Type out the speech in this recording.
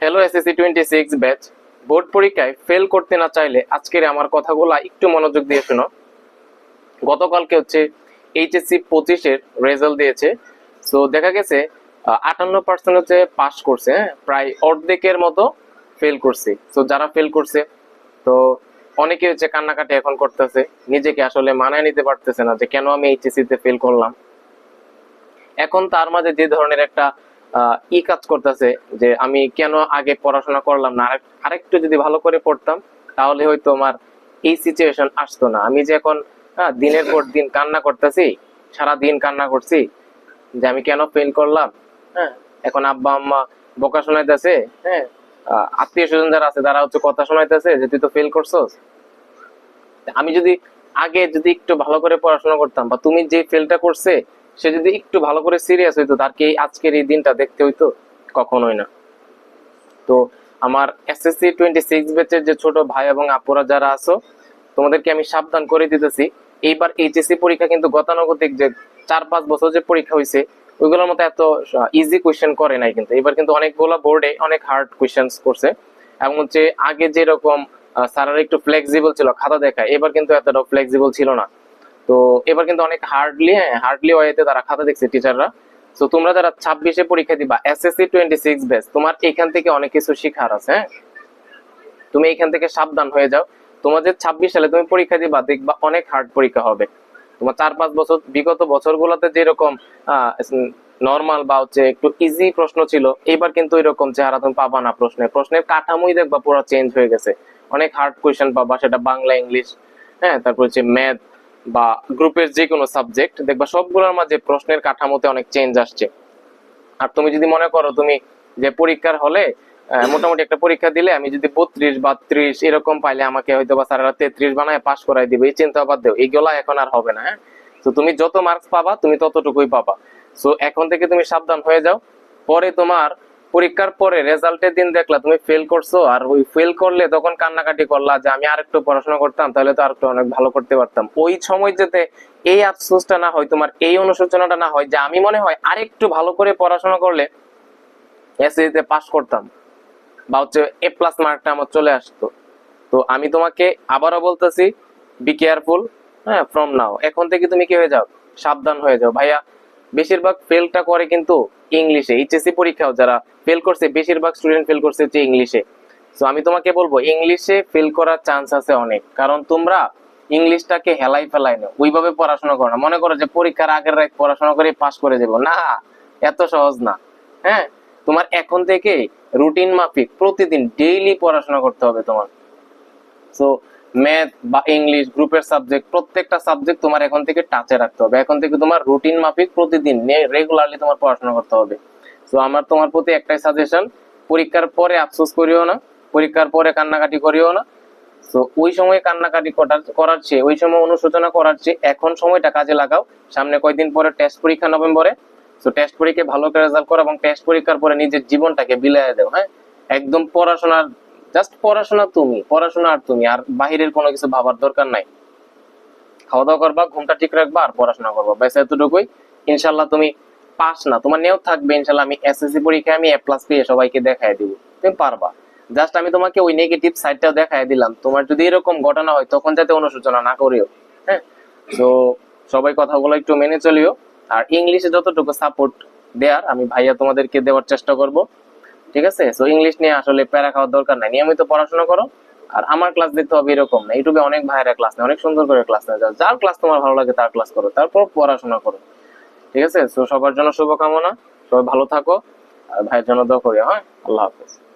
Hello SSC twenty six batch board পরীক্ষায় fail করতে না চাইলে আজকের আমার কথাগুলো একটু মনোযোগ দিয়ে শোনো। গতকালকে হচ্ছে এইচএসসি পঁচিশের রেজাল্ট দিয়েছে। সো দেখা গেছে আটান্ন পার্সেন্ট হচ্ছে পাস করছে হ্যাঁ? প্রায় অর্ধেকের মতো ফেল করছে। সো যারা ফেল করছে, তো অনেকে হচ্ছে কান্নাকাটি এখন করতেছে। নিজেকে আসলে মানায় নিতে পারতেছে না যে কেন আমি এইচএসসি তে ফেল করলাম। এখন তার মাঝে যে ধরনের একটা ই কাজ করতেছে যে আমি কেন আগে পড়াশোনা করলাম না? আরেকটু যদি ভালো করে পড়তাম তাহলে হয়তো আমার এই সিচুয়েশন আসতো না। আমি যে এখন দিনের পর দিন কান্না করতেছি সারা দিন কান্না করছি যে আমি কেন ফেল করলাম? হ্যাঁ এখন আব্বা আম্মা বোকা শোনাইতেছে। হ্যাঁ। আত্মীয় স্বজন যারা আছে তারা হচ্ছে কথা শোনাইতেছে যে তুই তো ফেল করছস? আমি যদি আগে যদি একটু ভালো করে পড়াশোনা করতাম বা তুমি যে ফেলটা করছে সে যদি একটু ভালো করে সিরিয়াস হইতো, তার কি আজকের এই দিনটা দেখতে হইতো? কখনোই না। তো আমার এসএসসি টোয়েন্টি সিক্স ব্যাচের যে ছোট ভাই এবং আপুরা যারা আছো, তোমাদেরকে আমি সাবধান করে দিতেছি। এইবার এইচএসসি পরীক্ষা কিন্তু গতানুগতিক যে চার পাঁচ বছর যে পরীক্ষা হয়েছে ওইগুলোর মতো এত ইজি কোয়েশ্চেন করে নাই কিন্তু। এবার কিন্তু অনেকগুলো বোর্ডে অনেক হার্ড কোয়েশ্চেন করছে। এবং হচ্ছে আগে যেরকম স্যারেরা একটু ফ্লেক্সিবল ছিল, খাতা দেখায়, এবার কিন্তু এতটা ফ্লেক্সিবল ছিল না। তো এবার কিন্তু অনেক হার্ডলি হ্যাঁ হার্ডলি ওয়েতে তারা খাতা দেখছে টিচাররা তো তোমরা যারা ছাব্বিশে পরীক্ষা দিবা এসএসসি টোয়েন্টি সিক্স বেস তোমার এখান থেকে অনেক কিছু শিখার আছে হ্যাঁ? তুমি এখান থেকে সাবধান হয়ে যাও। তোমাদের ছাব্বিশ সালে তুমি পরীক্ষা দিবা, দেখবা অনেক হার্ড পরীক্ষা হবে। তোমার চার পাঁচ বছর, বিগত বছরগুলোতে যেরকম নর্মাল বা হচ্ছে একটু ইজি প্রশ্ন ছিল, এবার কিন্তু এরকম চেহারা তুমি পাবা না প্রশ্নে প্রশ্নের কাঠামোই দেখবা পুরো চেঞ্জ হয়ে গেছে। অনেক হার্ড কোয়েশ্চেন পাবা, সেটা বাংলা, ইংলিশ হ্যাঁ তারপর হচ্ছে ম্যাথ বা গ্রুপের যে কোনো সাবজেক্ট দেখবা সবগুলোর মাঝে প্রশ্নের কাঠামোতে অনেক চেঞ্জ আসছে। আর তুমি যদি মনে করো তুমি যে পরীক্ষার হলে মোটামুটি একটা পরীক্ষা দিলে আমি যদি বত্রিশ বা ত্রিশ এরকম পাইলে আমাকে হয়তো বা স্যারেরা তেত্রিশ বানায় পাশ করাই দিবে, এই চিন্তা বাদ দেও। এইগুলা এখন আর হবে না হ্যাঁ? তো তুমি যত মার্কস পাবা, তুমি ততটুকুই পাবা। সো এখন থেকে তুমি সাবধান হয়ে যাও। পরে তোমার পরীক্ষার পরে রেজাল্টের দিন দেখলা, তুমি ফেল করছ, আর ওই ফেল করলে তখন কান্নাকাটি করলা যে আমি আরেকটু পড়াশোনা করতাম, তাহলে তো আরেকটু অনেক ভালো করতে পারতাম। ওই সময় যেতে এই আফসোসটা না হয়, তোমার এই অনুশোচনাটা না হয় যে আমি মনে হয় আরেকটু ভালো করে পড়াশোনা করলে এসএসসিতে পাস করতাম বা হচ্ছে এ প্লাস মার্কটা আমার চলে আসতো। তো আমি তোমাকে আবারও বলতেছি বি কেয়ারফুল হ্যাঁ ফ্রম নাও এখন থেকে তুমি কি হয়ে যাও? সাবধান হয়ে যাও। ভাইয়া বেশিরভাগ ফেলটা করে কিন্তু ইংলিশে এইচএসসি পরীক্ষাও যারা ফেল করছে, বেশিরভাগ স্টুডেন্ট ফেল করছে হচ্ছে ইংলিশে তো আমি তোমাকে বলব ইংলিশে ফেল করার চান্স আছে অনেক। কারণ তোমরা ইংলিশটাকে হেলাই ফেলাই না ওইভাবে পড়াশোনা করো না। মনে করো যে পরীক্ষার আগের রাত পড়াশোনা করে পাস করে দেবো। না, এত সহজ না। হ্যাঁ? তোমার এখন থেকে রুটিন মাফিক প্রতিদিন ডেইলি পড়াশোনা করতে হবে তোমার। সো ম্যাথ বা ইংলিশ গ্রুপের সাবজেক্ট প্রত্যেকটা সাবজেক্ট তোমার এখন থেকে টাচে রাখতে হবে। এখন থেকে তোমার রুটিন মাফিক প্রতিদিন রেগুলারলি তোমার পড়াশোনা করতে হবে। সো আমার তোমার প্রতি একটাই সাজেশন পরীক্ষার পরে আফসোস করিও না, পরীক্ষার পরে কান্নাকাটি করিও না। তো ওই সময় কান্নাকাটি করার চেয়ে, ওই সময় অনুশোচনা করার চেয়ে এখন সময়টা কাজে লাগাও। সামনে কয়েকদিন পরে টেস্ট পরীক্ষা নভেম্বরে। তো টেস্ট পরীক্ষায় ভালো করে রেজাল্ট করো এবং টেস্ট পরীক্ষার পরে নিজের জীবনটাকে বিলাইয়া দেও হ্যাঁ? একদম পড়াশোনার জাস্ট পড়াশোনা তুমি, পড়াশোনা আর তুমি, আর বাহিরের কোনো কিছু ভাবার দরকার নাই। খাওয়া দাওয়া করবা, ঘুমটা ঠিক রাখবা, আর পড়াশোনা করবা। ব্যাস, এতটুকুই। ইনশাল্লাহ তুমি পাস না, তোমার নিয়েও থাকবে ইনশাল্লাহ আমি এসএসসি পরীক্ষায় আমি এ প্লাস পেয়ে সবাইকে দেখাই দিব। তুমি পারবা। জাস্ট আমি তোমাকে ওই নেগেটিভ সাইডটাও দেখাই দিলাম। তোমার যদি এরকম ঘটনা হয়, তখন যাতে অনুশোচনা না করিও। হ্যাঁ? তো সবাই কথাগুলো একটু মেনে চলিও। আর ইংলিশে যতটুকু সাপোর্ট দেয়ার, আমি ভাইয়া তোমাদেরকে দেওয়ার চেষ্টা করব। ঠিক আছে? সো ইংলিশ নিয়ে আসলে প্যারা খাওয়ার দরকার নাই। নিয়মিত পড়াশোনা করো। আর আমার ক্লাস দেখতে হবে এরকম না। ইউটিউবে অনেক ভাইয়েরা ক্লাস নেয়, অনেক সুন্দর করে ক্লাস নেয়। যার- ক্লাস তোমার ভালো লাগে, তার ক্লাস করো। তারপর পড়াশোনা করো। ঠিক আছে? সো সবার জন্য শুভকামনা। সবাই ভালো থাকো। আর ভাইয়ের জন্য দোয়া করি হ্যাঁ? আল্লাহ হাফেজ।